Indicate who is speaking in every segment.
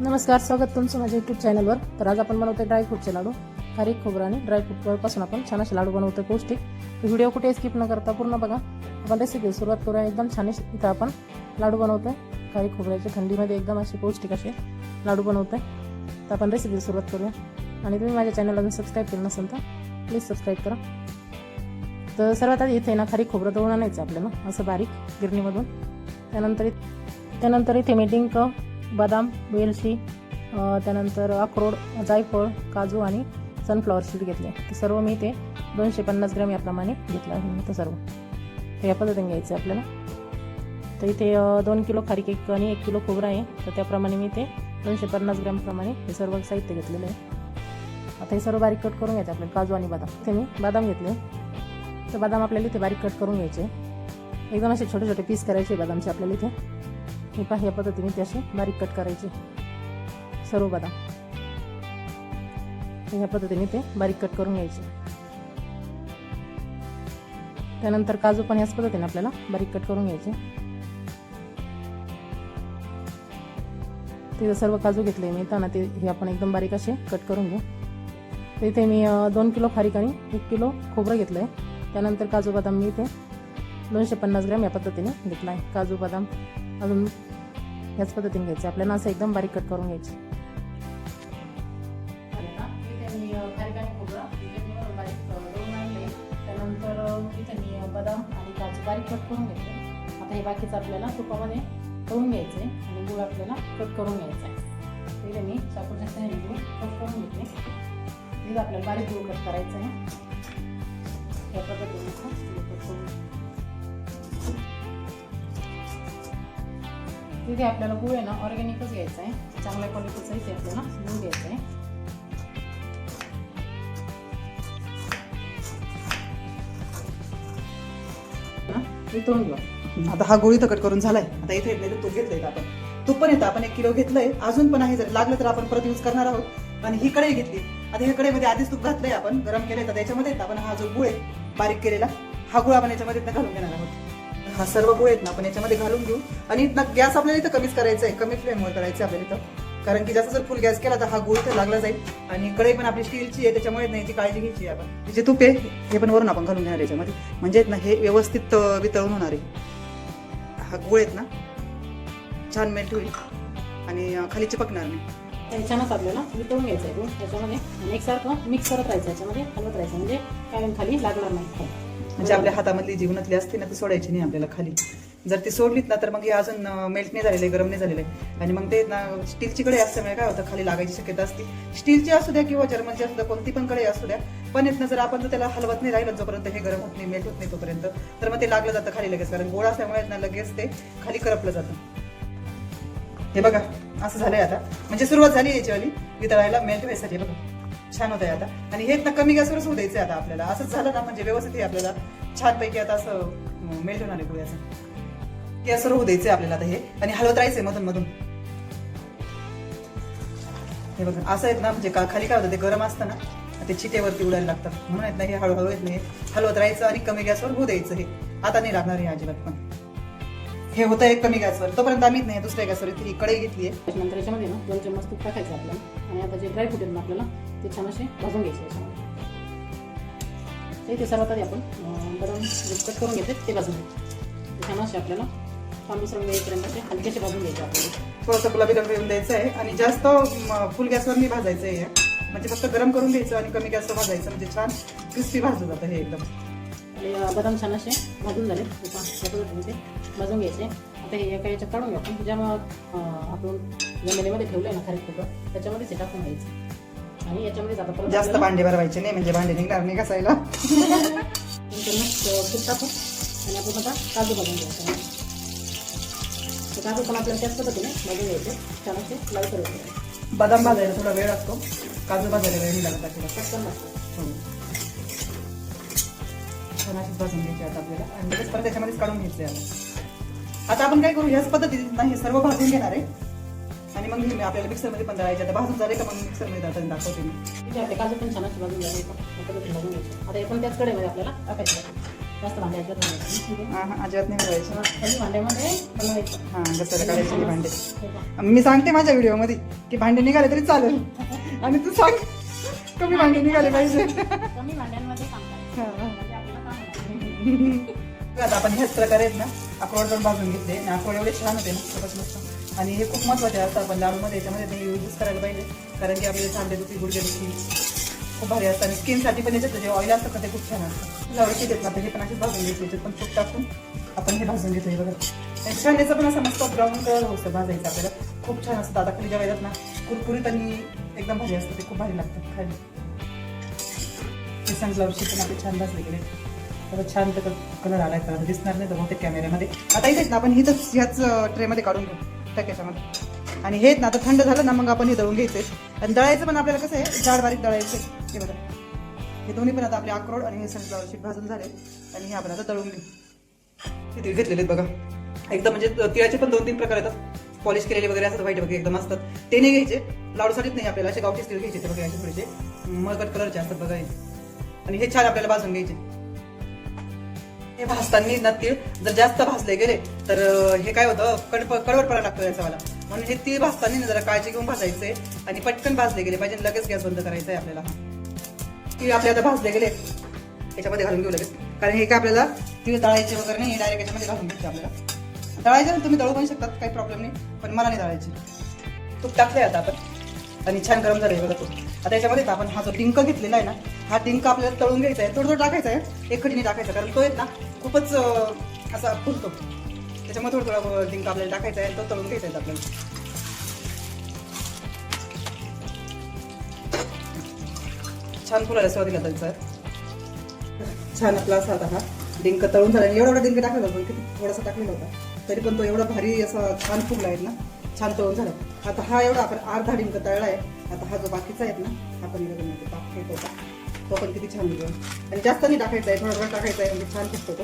Speaker 1: नमस्कार स्वागत तुमचं माझ्या यूट्यूब चॅनलवर तर आज आपण बनवतोय ड्रायफ्रूटचे लाडू. खारीक खोबरं आणि ड्रायफ्रूटपासून आपण छान असे लाडू बनवतोय पौष्टिक. व्हिडिओ कुठे स्किप न करता पूर्ण बघा. आपण रेसिपी सुरुवात करूया. एकदम छान इथं आपण लाडू बनवतोय. खारीक खोबऱ्याचे थंडीमध्ये एकदम असे पौष्टिक असे लाडू बनवतोय. तर आपण रेसिपी सुरुवात करूया. आणि तुम्ही माझ्या चॅनलला जर सबस्क्राईब केलं नसेल तर प्लीज सबस्क्राईब करा. तर सर्वात आधी इथे ना खारीक खोबरं दळून आणायचं आपल्याला. असं बारीक गिरणीमधून. त्यानंतर इ- त्यानंतर इथे मी डिंक बदाम वेलची त्यानंतर अक्रोड जायफळ काजू आणि सनफ्लॉवर सीड घेतले. ते सर्व मी ते दोनशे पन्नास ग्रॅम याप्रमाणे घेतलं आहे. मी ते सर्व. तर या पद्धतीने घ्यायचं आहे आपल्याला. तर इथे दोन किलो खारीक एक आणि एक किलो खोबरं आहे. तर त्याप्रमाणे मी ते दोनशे पन्नास ग्रॅमप्रमाणे हे सर्व साहित्य घेतलेलं आहे. आता हे सर्व बारीक कट करून घ्यायचं आपल्याला काजू आणि बदाम. ते मी बदाम घेतले. तर बदाम आपल्याला इथे बारीक कट करून घ्यायचे. एकदम असे छोटे छोटे पीस करायचे बदामचे आपल्याला इथे. हे पहा या पद्धतीने ते असे बारीक कट करायचे. सर्व बदाम. ह्या पद्धतीने ते बारीक कट करून घ्यायचे. त्यानंतर काजू पण याच पद्धतीने आपल्याला बारीक कट करून घ्यायचे. तिथं सर्व काजू घेतले मी त्यांना ते हे आपण एकदम बारीक असे कट करून घेऊ. तर इथे मी दोन किलो खारीक आणि एक किलो खोबरं घेतलं आहे त्यानंतर काजू बदाम मी इथे दोनशे पन्नास ग्रॅम या पद्धतीने घेतला आहे काजू बदाम. अजून ह्याच पद्धतीने घ्यायचे. आपल्याला असं एकदम बारीक कट करून घ्यायचे. त्यानंतर इथे मी बदाम आणि काजू बारीक कट करून घेतले. आता हे बाकीचं आपल्याला तुपामध्ये तळून घ्यायचं आहे आणि गुळ आपल्याला कट करून घ्यायचा आहे. तिथे मी चाकूच्या सहाय्याने गुळ कट करून घेते इथे आपल्याला बारीक गुळ कट करायचं आहे. या पद्धतीने कट करून तिथे आपल्याला गुळ आहे ना ऑर्गॅनिकच घ्यायचा आहे. चांगल्या क्वालिटीचा इथे आपल्याला गुळ घ्यायचा आहे. वितळून घेऊ.
Speaker 2: आता हा गोळी तकट कट करून झालाय. आता इथे नाही तूप घेतलंय आपण. तूप पण येतं आपण एक किलो घेतलंय. अजून पण आहे जर लागलं तर आपण परत यूज करणार आहोत. आणि ही कढई घेतली. आता ह्या कढईमध्ये आधीच तूप घातलंय आपण गरम केलंय तर त्याच्यामध्ये आपण हा जो गुळ आहे बारीक केलेला हा गुळ आपण याच्यामध्ये घालून घेणार आहोत. हा सर्व गुळ आहेत ना आपण याच्यामध्ये घालून घेऊ. आणि गॅस आपल्याला इथं कमीच करायचा आहे कमी फ्लेमवर करायचं आहे आपल्याला इथं. कारण की जास्त जर फुल गॅस केला तर हा गुळ तर लागला जाईल. आणि कढई पण आपली स्टीलची आहे त्याच्यामुळे नाही ती काळजी घ्यायची आहे आपण. जे तूप आहे हे पण वरून आपण घालून घेणार याच्यामध्ये. म्हणजे ना हे व्यवस्थित वितळून होणार आहे. हा गुळ आहेत ना छान मेल्ट होईल. आणि खाली चिपकणार नाही.
Speaker 1: त्याच्यानंच आपल्याला वितळून घ्यायचं आहे त्याच्यामध्ये आणि एकसारखं मिक्स करत राहायचं याच्यामध्ये हलवत राहायचं म्हणजे काय खाली लागणार नाही
Speaker 2: म्हणजे आपल्या हातामधली जीवनातली असते ना ती सोडायची नाही आपल्याला खाली. जर ती सोडलीत ना तर मग हे अजून मेल्ट नाही झालेलं आहे गरम नाही झालेलं आहे. आणि मग ते ना स्टीलची कडे असल्यामुळे काय होतं खाली लागायची शक्यता असते. स्टीलची असू द्या किंवा जर्मनची असू द्या कोणती पण कढई असू द्या पण येत ना जर आपण त्याला हलवत नाही राहिलं जोपर्यंत हे गरम होत नाही मेल्ट होत नाही तोपर्यंत तर मग ते लागलं जातं खाली लगेच. कारण गोड असल्यामुळे ना लगेच ते खाली करपलं जातं. हे बघा असं झालंय आता. म्हणजे सुरुवात झाली याच्यावाली. वितळायला मेल्ट व्हायसाठी बघा. छान होत आहे आता. आणि हे ना कमी गॅसवरच होऊ द्यायचं आता आपल्याला. असंच झालं ना म्हणजे व्यवस्थित हे आपल्याला. छानपैकी आता असं मेल्ट होणार आहे पुढे असं. गॅसवर होऊ द्यायचं आपल्याला आता हे. आणि हलवत राहायचंय मधून मधून. हे बघा असं आहेत ना म्हणजे का खाली काय होतं ते गरम असतं ना ते चितेवरती उडायला लागतात म्हणून येत ना हे हळूहळू येत नाही हलवत राहायचं आणि कमी गॅसवर होऊ द्यायचं हे. आता नाही लागणार हे अजिबात पण. हे होतं एक कमी गॅसवर. तोपर्यंत आम्ही नाही दुसऱ्या गॅसवर इथे ही कढई घेतली आहे.
Speaker 1: त्याच्यानंतर याच्यामध्ये ना दोन चम्मच तूप टाकायचं आपल्याला. आणि आता जे ड्रायफ्रूट आहेत ना आपल्याला ते छान असे भाजून घ्यायचे याच्यामध्ये. ते सर्वात आधी आपण जे कट करून घेते ते भाजून ते छान असे आपल्याला तांबूस रंग येईपर्यंत असे हलकेसे भाजून घ्यायचे आपल्याला.
Speaker 2: थोडंसं गुलाबी रंग येऊन द्यायचं आहे. आणि जास्त म, फुल गॅसवर नाही भाजायचं आहे हे. म्हणजे फक्त गरम करून घ्यायचं आणि कमी गॅसवर भाजायचं. म्हणजे छान क्रिस्पी भाजलं जातं हे एकदम.
Speaker 1: बदाम छान असे भाजून झाले. ते ते भाजून घ्यायचे. आता हे एका याच्यात काढून घेऊ आपण ज्या आपण जमिनीमध्ये ठेवलंय ना खारीक खोबरं त्याच्यामध्येच हे टाकून घ्यायचं. आणि याच्यामध्येच आता
Speaker 2: जास्त भांडे भरवायचे नाही म्हणजे भांडे निघणार नाही
Speaker 1: अं, तूप टाकू. आणि आपण आता काजू भाजून घ्यायचं. ते काजू पण आपल्याला त्याच पद्धतीने भाजून घ्यायचे. छान असे लाल करायचे
Speaker 2: बदाम भाजायला थोडा वेळ लागतो. काजू भाजायला वेळ लागत आपल्याला.
Speaker 1: पटकन लागतं
Speaker 2: हो. भाजून घ्यायची आता आपल्याला. आणि परत त्याच्यामध्येच काढून घ्यायचे आता. आता आपण काय करू? ह्याच पद्धतीने हे सर्व भाजून घेणार आहे. आणि मग हे आपल्याला मिक्सरमध्ये पण दळायचे. आता भाजून झाले का मग मिक्सरमध्ये दळताना दाखवते मी.
Speaker 1: काजू पण छान भाजून झाले. आता हे पण त्याच कडेमध्ये आपल्याला टाकायचं जास्त भांडे अजिबात नाही
Speaker 2: मिळवायचं. मी सांगते माझ्या व्हिडिओमध्ये की भांडे निघाले तरी चालेल. आणि तू सांग कमी भांडे निघाले पाहिजे.
Speaker 1: म्हणजे
Speaker 2: आपण ह्याच प्रकारे आहेत ना अक्रोड पण भाजून घेतले. आणि अक्रोड एवढे छान होते ना खूपच मस्त. आणि हे खूप महत्त्वाचे असतं आपण लाडूमध्ये याच्यामध्ये ते यूजच करायला पाहिजे. कारण की आपल्याला चांगले दुखी गुडघे दुखी खूप भारी असतं आणि स्किनसाठी पण याच्यात जे ऑइल असतं का ते खूप छान असतं. लावडीची देत ना हे पण असे भाजून घेतले ते पण तूप टाकून आपण हे भाजून घेतो हे बघा. छान याचं पण असं मस्त ब्राऊन कलर होतं भाजायचं आपल्याला. खूप छान असतं. दादा खाली जेव्हा येतात ना कुरकुरीत आणि एकदम भारी असतं. ते खूप भारी लागतं खाली ते सनफ्लावरची पण आपले छान भाजले गेले. त्याचा छान त्याचा कलर आलाय तर दिसणार नाही तर बहुतेक कॅमेऱ्यामध्ये आता इथेच ना आपण हिच ह्याच ट्रेमध्ये काढून घेऊ. त्याच्यामध्ये आणि हेच ना आता थंड झालं ना मग आपण हे दळून घ्यायचे. आणि दळायचं पण आपल्याला कसं आहे जाड बारीक दळायचं. हे बघा. हे दोन्ही पण आता आपले अक्रोड आणि हे सनफ्लावर शीट भाजून झाले. आणि हे आपण आता दळून घेऊ. हे तिळ घेतलेले आहेत बघा. एकदम म्हणजे तिळाचे पण दोन तीन प्रकार येतात पॉलिश केलेले वगैरे असतात व्हाईट वगैरे एकदम असतात. ते नाही घ्यायचे. लाडूसाठीच नाही आपल्याला. असे गावठी तिळ घ्यायचे बघा असे थोडेसे. मळकट कलरचे असतात बघा आणि हे छान आपल्याला भाजून घ्यायचे. हे भाजताना ना तीळ जर जास्त भाजले गेले तर हे काय होतं? कडप कडवटपणा लागतो याचा मला म्हणून हे तीळ भाजताना जरा काळजी घेऊन भाजायचे आणि पटकन भाजले गेले पाहिजे लगेच गॅस बंद करायचा आहे आपल्याला. तीळ आपल्या आता भाजले गेले. याच्यामध्ये घालून घेऊ लगेच. कारण हे काय आपल्याला तीळ तळायचे वगैरे नाही डायरेक्ट याच्यामध्ये घालून घ्यायचे आपल्याला. तळायचे ना तुम्ही तळू पण शकतात काही प्रॉब्लेम नाही पण मला नाही तळायचे. तूप टाकले आता आपण. आणि छान गरम झालं बघा तो. आता याच्यामध्ये आपण हा जो डिंक घेतलेला आहे ना हा डिंक आपल्याला तळून घ्यायचा आहे. थोडं थोडं टाकायचा आहे. एक कठीने टाकायचा कारण तो आहे ना खूपच असा फुलतो. त्याच्यामध्ये थोडं थोडा डिंक आपल्याला टाकायचा आहे तो तळून घ्यायचा आहे आपल्याला. छान फुलाला सुरुवातीला त्याचा. छान आपला असा आता हा डिंक तळून झाला. आणि एवढा एवढा डिंक टाकलेला होता किती थोडासा टाकलेला होता. तरी पण तो एवढा भारी असा छान फुगला आहे ना छान तळून झाला. आता हा एवढा आपण अर्धा डिंक तळला आहे. आता हा जो बाकीचा आहे ना आपण इकडे टाकतो तो पण किती छान होतो. आणि जास्त नाही टाकायचा आहे थोडा थोडा टाकायचा आहे म्हणजे छान दिसतो तो.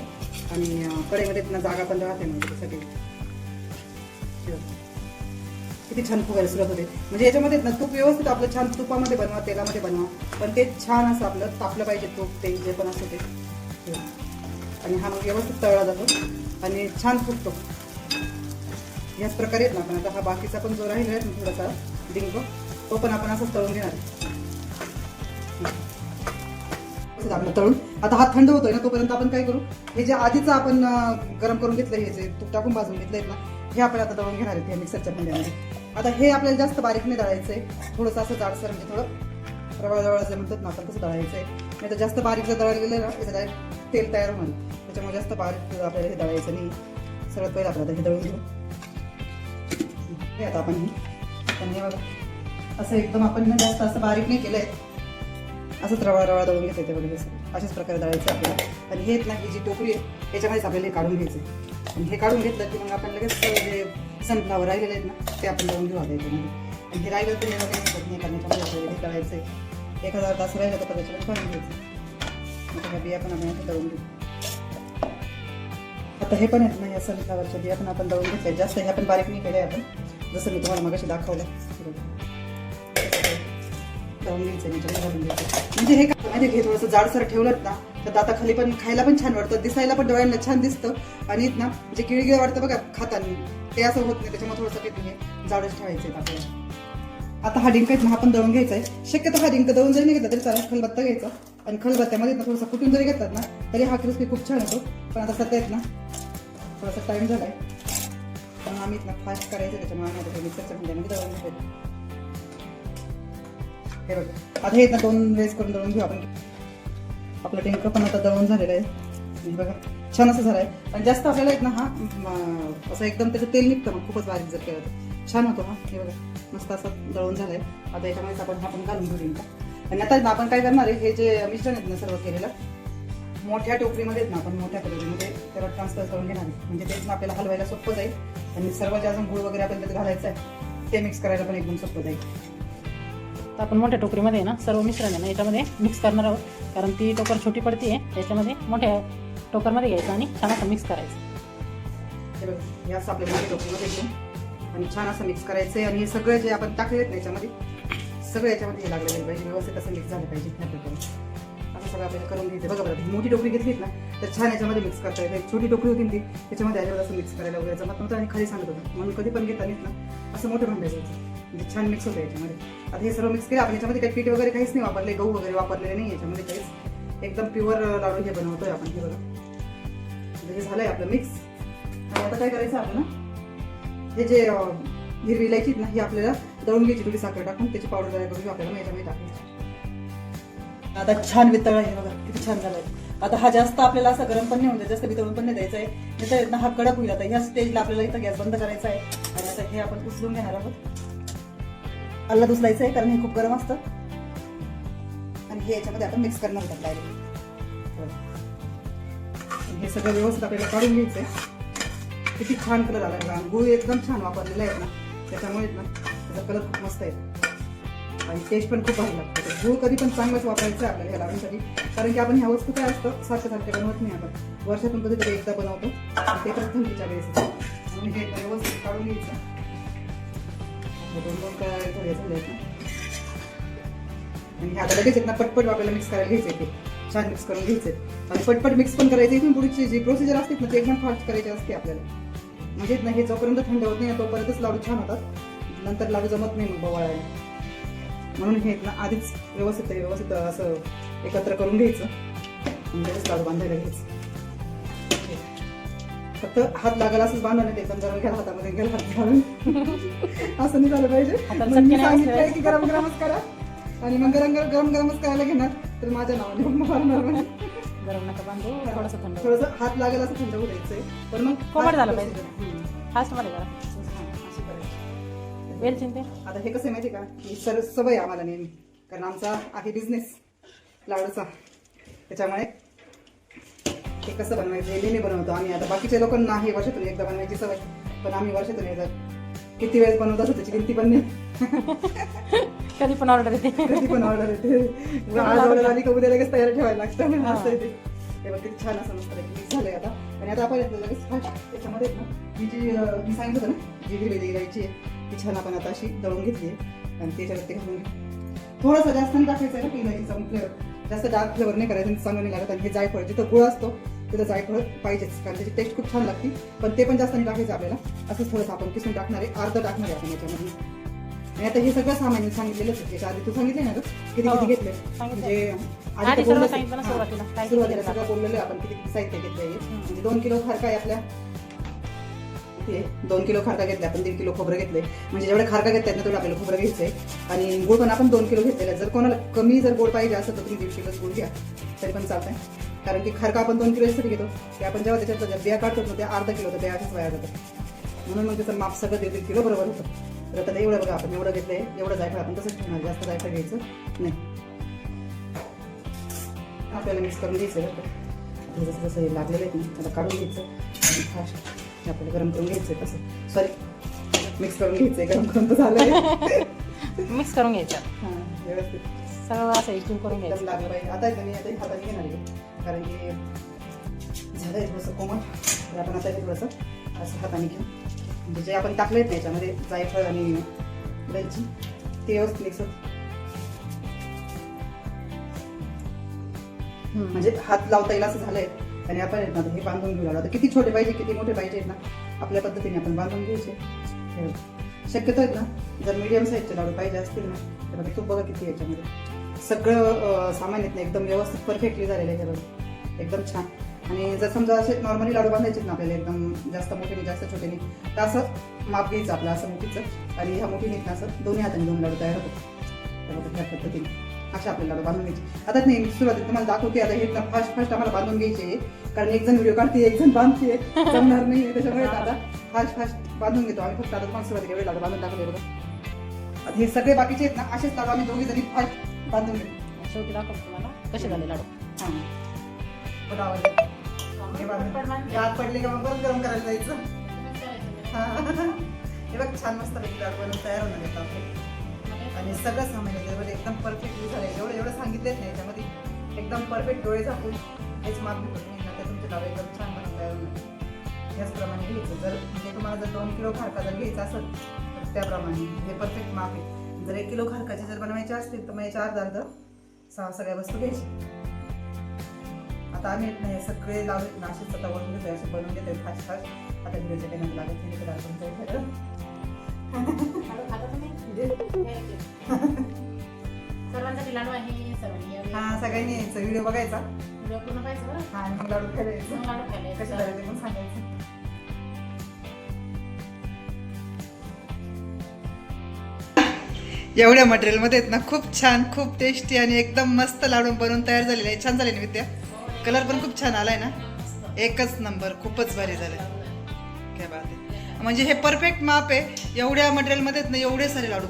Speaker 2: आणि कडेमध्ये कढईमध्ये ना जागा पण राहते म्हणजे त्यासाठी. किती छान फुगायला सुरुवात होते. म्हणजे याच्यामध्ये ना तूप व्यवस्थित आपलं छान तुपामध्ये बनवा तेलामध्ये बनवा. पण ते छान असं आपलं तापलं पाहिजे तूप ते जे पण असतं ते. आणि हा मग व्यवस्थित तळला जातो. आणि छान फुगतो. याच प्रकारे आहेत ना आपण. आता हा बाकीचा पण जो राहिला आहे थोडासा डिंग तो पण आपण असं तळून घेणार आपलं तळून. आता हा थंड होतोय ना तोपर्यंत आपण काय करू? हे जे आधीच आपण गरम करून घेतलं हे जे तूप टाकून भाजून घेतलंय ना हे आपण आता दळून घेणार आहेत मिक्सरच्या भांड्यामध्ये. आता हे आपल्याला जास्त बारीक नाही दळायचंय थोडंसं असं जाडसर म्हणजे थोडं रवा जवळ असं म्हणतात ना आपण तसं दळायचंय नाही तर जास्त बारीक जर दळायला गेलं ना त्याचं तेल तयार होणार. त्याच्यामुळे जास्त बारीक आपल्याला हे दळायचं नाही. सर्वात पहिलं आपल्याला हे दळून घेऊ. आता आपण पण बघा. असं एकदम आपण ना जास्त असं बारीक नाही केलंय. असंच रवा रवा दळून घेता येते वगैरे असं अशाच प्रकारे दळायचं आपल्याला. आणि हे ना ही जी टोकरी आहे याच्यामध्येच आपल्याला हे काढून घ्यायचं आणि हे काढून घेतलं की मग आपण लगेच जे सनफ्लावर राहिलेले आहेत ना ते आपण दळून घेऊ आता याच्यामध्ये. आणि हे राहिलं तर हे वगैरे नाही नाही आपल्याला हे दळायचं आहे एक हजार तास राहिलं तर त्याच्यामध्ये काढून घ्यायचं. मग त्या बिया पण आपण दळून घेऊ. आता हे पण आहेत ना या सनफ्लावरच्या बिया पण आपण दळून घेतल्या. जास्त ह्या पण बारीक नाही केल्या आपण. जसं मी तुम्हाला मगाशी दाखवलं हे घ्यायचं याच्यामध्ये घालून घ्यायचं म्हणजे हे काय माहिती हे थोडंसं जाडसर ठेवलं ना तर दाताखाली पण खायला पण छान वाटतं दिसायला पण डोळ्यांना छान दिसतं आणि ना जे किळगिळ वाटतं बघा खाताना ते असं होत नाही त्याच्यामुळे थोडंसं काही हे जाडच ठेवायचं आहे आपल्याला आता हा डिंक आहे हा पण दळून घ्यायचा आहे शक्यतो हा डिंक दळून जरी नाही घेतला तरी चालेल खलबत्ता घ्यायचा आणि खलबत्त्यामध्ये ना थोडासा कुटून जरी घेतात ना तरी हा क्रिस्पी खूप छान होतो पण आता सध्या आहेत ना थोडासा टाइम झालाय पण आम्ही ना फास्ट करायचं त्याच्यामुळे आम्ही आता मिक्सरच्या भांड्यामध्ये दळून घेतो हे बघ. आता हे ना दोन वेळेस करून दळून घेऊ आपण. आपलं टेंक पण आता दळून झालेलं आहे. बघा. छान असं झालं आहे पण जास्त आपल्याला एक ना हा असं एकदम त्याचं तेल निघतं मग. खूपच बारीक जर केलं तर. छान होतो हा. हे बघा. मस्त असं दळून झालं आहे आता याच्यामध्ये आपण हा पण घालून घेऊ आणि आता ना आपण काय करणार आहे हे जे मिश्रण आहेत ना सर्व केलेलं मोठ्या टोकरीमध्ये आहेत ना आपण मोठ्या कटोरीमध्ये त्याला ट्रान्सफर करून घेणार आहे. म्हणजे तेच ना आपल्याला हलवायला सोपं जाईल. आणि सर्व जे अजून गुळ वगैरे आपल्याला त्यात घालायचं आहे ते मिक्स करायला पण एकदम सोपं जाईल.
Speaker 1: तर आपण मोठ्या टोकरीमध्ये आहे ना सर्व मिश्रण आहे ना याच्यामध्ये मिक्स करणार आहोत. कारण ती टोकर छोटी पडते आहे त्याच्यामध्ये मोठ्या टोकरमध्ये घ्यायचं आणि छान असं मिक्स करायचं.
Speaker 2: हे बघ, हे असं आपल्या मोठ्या टोपलीमध्ये घेऊन आणि छान असं मिक्स करायचंय. आणि हे सगळं जे आपण टाकले आहेत ना याच्यामध्ये सगळं याच्यामध्ये हे लागलं गेलं पाहिजे. व्यवस्थित असं मिक्स झालं पाहिजे. सगळं आपल्याला करून घ्यायचं बघा बरं मोठी टोकरी घेतलीत ना तर छान याच्यामध्ये मिक्स करता येतं. एक छोटी टोकरी होती ती त्याच्यामध्ये अजिबात असं मिक्स करायला वगैरे जमत नव्हतं आणि खाली सांगत होतं. म्हणून कधी पण घेतानीच ना असं मोठं भांडं घ्यायचं म्हणजे छान मिक्स होतं याच्यामध्ये. आता हे सर्व मिक्स केलं आपण याच्यामध्ये काही पीठ वगैरे काहीच नाही वापरले गहू वगैरे वापरलेले नाही याच्यामध्ये काहीच. एकदम प्युअर लाडू हे बनवतोय आपण हे बघा. हे झालंय आपलं मिक्स आणि आता काय करायचं आपण हे? जे हिरवी इलायची ना ही आपल्याला दळून घ्यायची थोडी साखर टाकून त्याची पावडर तयार करून आपल्याला याच्यामध्ये टाकायची. आता छान वितळ आहे बघा किती छान झालंय. आता हा जास्त आपल्याला असा गरम पण नाही होऊन जास्त वितळून पण नाही द्यायचा आहे नाहीतर ना हा कडक होईल आता. ह्या स्टेजला आपल्याला इथं गॅस बंद करायचा आहे. आणि आता हे आपण उचलून घेणार आहोत. अल्ला दुसलायचं आहे कारण हे खूप गरम असतं. आणि हे याच्यामध्ये आपण मिक्स करणार आहोत डायरेक्ट हे सगळं व्यवस्थित आपल्याला काढून घ्यायचं आहे किती छान कलर आला गुळ एकदम छान वापरलेला आहे ना. त्याच्यामुळे ना त्याचा कलर खूप मस्त आहे. आणि टेस्ट पण खूप भारी लागते. गूळ कधी पण चांगलाच वापरायचं आहे आपल्याला ह्या लाडूसाठी कारण की आपण ह्या वस्तू काय असतं सारख्या सारख्या बनवत नाही आपण. वर्षातून कधीतरी एकदा बनवतो. ते पण थंडीच्या वेळेस म्हणून हे व्यवस्थित काढून घ्यायचं. दोन दोन काय आणि हे आता लगेच आहेत ना पटपट आपल्याला मिक्स करायला घ्यायचे ते. छान मिक्स करून घ्यायचे आणि पटपट मिक्स पण करायचे इथून पुढची जी प्रोसिजर असते ना ते एकदम फास्ट करायची असते आपल्याला. म्हणजे ना हे जोपर्यंत थंड होत नाही तोपर्यंतच लाडू छान होतात. नंतर लाडू जमत नाही मग बवाळायला. म्हणून हे ना आधीच व्यवस्थित व्यवस्थित असं एकत्र करून घ्यायचं. लगेच लाडू बांधायला घ्यायचं. फक्त हात लागायला असंच बांधलं नाही एकदम जरा घ्या हातामध्ये घ्या हात घालून. असं नाही झालं पाहिजे मी सांगितलंय की गरम गरमच करा. आणि मग गरम गरम गरम गरमच करायला घेणार तर माझ्या नावाने मग मारणार म्हणे.
Speaker 1: गरम नका बांधू थोडंसं थंड
Speaker 2: थोडंसं हात लागेल असं थंड होऊ द्यायचंय. पण मग
Speaker 1: कोमट झालं पाहिजे. फास्टमध्ये करा.
Speaker 2: हां,
Speaker 1: ते
Speaker 2: आता हे कसं माहिती का? ही सर सवय आम्हाला नेहमी. कारण आमचा आहे बिझनेस लाडूचा. त्याच्यामुळे हे कसं बनवायचं हे नेहमी बनवतो आम्ही. आता बाकीच्या लोकांना आहे वर्षातून एकदा बनवायची सवय. पण आम्ही वर्षातून एकदा किती वेळेस बनवत असतो त्याची गिनती पण नाही.
Speaker 1: कधी पण ऑर्डर येते.
Speaker 2: कधी पण ऑर्डर येते. आज ऑर्डर आली का उद्या लगेच तयार ठेवायला लागतं. असं आहे ते हे बघ किती छान असं मस्त मिक्स झालंय आता. आणि आता आपण यातलं लगेच त्याच्यामध्ये ना ही जी मी सांगितलं होतं ना जी हिरवी द्यायची आहे ती छान आपण आता अशी दळून घेतली आहे. आणि त्याच्यावरती घालून थोडंसं जास्त नाही टाकायचं आहे ना इलायचीचा फ्लेवर जास्त डार्क फ्लेवर नाही करायचं चांगलं नाही लागत आणि हे जायफळ जिथं गुळ असतो तिथं जायफळ पाहिजेच. कारण त्याची टेस्ट खूप छान लागते. पण ते पण जास्त नाही टाकायचं आपल्याला. असंच थोडंसं आपण किसून टाकणार आहे अर्ध टाकणार आहे आपण याच्यामध्ये. आणि आता हे सगळं सामान सांगितलेलंच आहे. आधी तू सांगितले ना किती किती घेतले. म्हणजे
Speaker 1: आधी सर्व सांगितलं ना
Speaker 2: आहे.
Speaker 1: सुरुवातीला. काय
Speaker 2: सुरुवातीला
Speaker 1: किती
Speaker 2: सगळं बोललेलं आहे आपण किती किती साहित्य घेतलंय म्हणजे दोन किलो खारका आहे आपल्या. ते दोन किलो खारका घेतला आपण दीड किलो खोबरं घेतलंय. म्हणजे जेवढे खारका घेतल्यात ना तेवढं आपल्याला खोबरं घ्यायचंय. आणि गुळ पण आपण दोन किलो घेतलेला आहे. जर कोणाला कमी जर गोड पाहिजे असेल तर तुम्ही दीड किलो गुळ घ्या. तरी पण चालतंय. कारण की खारका आपण दोन किलो यासाठी घेतो. की आपण जेव्हा त्याच्यात ज्या बिया काढतो ना त्या अर्धा किलो तर बिया अशाच वाया जातात. म्हणून मग त्याचं माप सगळं दीड दीड किलो बरोबर होतं. तर आता एवढं बघा आपण एवढं घेतलंय एवढं जायफळ आपण तसंच ठेवणार जास्त जायफळ घ्यायचं नाही. आपल्याला मिक्स करून घ्यायचं बरं जसं जसं हे लागलेलं आहे ना त्याला काढून घ्यायचं. आणि फास्ट आपल्याला गरम करून घ्यायचं तसं. सॉरी मिक्स करून घ्यायचं गरम करून तर झालंय.
Speaker 1: मिक्स करून घ्यायचं.
Speaker 2: हां व्यवस्थित.
Speaker 1: सगळं असं एकजीव करून घ्यायचं.
Speaker 2: लागलं पाहिजे आता आहे मी आता हे हाताने घेणार आहे. कारण की झालं आहे थोडंसं कोमट. तर आपण आता थोडंसं असं हाताने घेऊ. म्हणजे जे आपण टाकलं आहे त्याच्यामध्ये जायफळ आणि वेलची ते व्यवस्थित मिक्स म्हणजे हात लावता येईल असं झालंय. आणि आपण येत ना हे बांधून घेऊ लागलो. किती छोटे पाहिजे किती मोठे पाहिजे ना आपल्या पद्धतीने आपण बांधून घ्यायचे शक्यतो आहेत ना जर मीडियम साईजचे लाडू पाहिजे असतील ना तर आता तूप बघा किती याच्यामध्ये. सगळं सामान येत नाही एकदम व्यवस्थित परफेक्टली झालेलं आहे हे एकदम छान. आणि जर समजा असे नॉर्मली लाडू बांधायचे ना आपल्याला एकदम जास्त मोठे जास्त छोटे नाही तर असं माप घ्यायचं आपलं असं मोठीचं. आणि ह्या मोठीने ना असं दोन्ही हाताने दोन लाडू तयार होतात. त्या पद्धतीने. अशा आपल्याला लाडू बांधून घ्यायचे. आता नाही मी सुरुवातीला तुम्हाला दाखवते आता हे फास्ट फास्ट आम्हाला बांधून घ्यायचे. कारण एक जण व्हिडिओ काढते एक जण बांधते. जमणार नाही त्याच्यामुळे आता फास्ट फास्ट बांधून घेतो आम्ही. फक्त आता तुम्हाला सुरुवातीला एवढे लाडू बांधून टाकले बघा. आता हे सगळे बाकीचे आहेत ना असेच लाडू आम्ही दोघे जणी फास्ट बांधून घेतो.
Speaker 1: शेवटी दाखवतो तुम्हाला. कसे झाले लाडू?
Speaker 2: हां. हात पडले का मग? परत गरम करायला जायचं. हां. बघ छान मस्त लाडू बनवून तयार होणार आहेत आपले आणि सगळं सामान त्याच्यामध्ये एकदम परफेक्टली झालं एवढं एवढं सांगितलेच नाही त्यामध्ये. एकदम परफेक्ट डोळे झाकून हेच माप घेतो तुम्ही ना तर तुमचे लाडू एकदम छान बनवता तयार याचप्रमाणे घ्यायचं. जर म्हणजे तुम्हाला जर दोन किलो खारका जर घ्यायचा असेल तर त्याप्रमाणे. हे परफेक्ट माप आहे. जर एक किलो खारकाचे जर बनवायचे असतील तर मग याच्या अर्धा अर्ध सहा सगळ्या वस्तू घ्यायची. आता आम्ही येत नाही सगळे लावले नाशिक स्वतः बनवून वळून घेतोय असे बनवून घेतोय फास्ट फास्ट. आता व्हिडिओच्या पेनात लागत नाही. तर आपण
Speaker 1: लाडू आहे सर्वांनी.
Speaker 2: हा सगळ्यांनी यायचं. व्हिडिओ बघायचा?
Speaker 1: व्हिडिओ पूर्ण पाहायचं बरं?
Speaker 2: हा आणि मग लाडू खायला यायचं.
Speaker 1: मग लाडू खायला
Speaker 2: कसे
Speaker 1: यायचं.
Speaker 2: झाले ते पण सांगायचं. एवढ्या मटेरियलमध्ये आहेत ना खूप छान खूप टेस्टी आणि एकदम मस्त लाडू बनवून तयार झालेले आहे छान झाले ना विद्या? कलर पण खूप छान आलाय ना?
Speaker 1: मस्त.
Speaker 2: एकच नंबर खूपच भारी झालंय काय बात आहे. म्हणजे हे परफेक्ट माप आहे. एवढ्या मटेरियलमध्ये आहेत ना एवढे सारे लाडू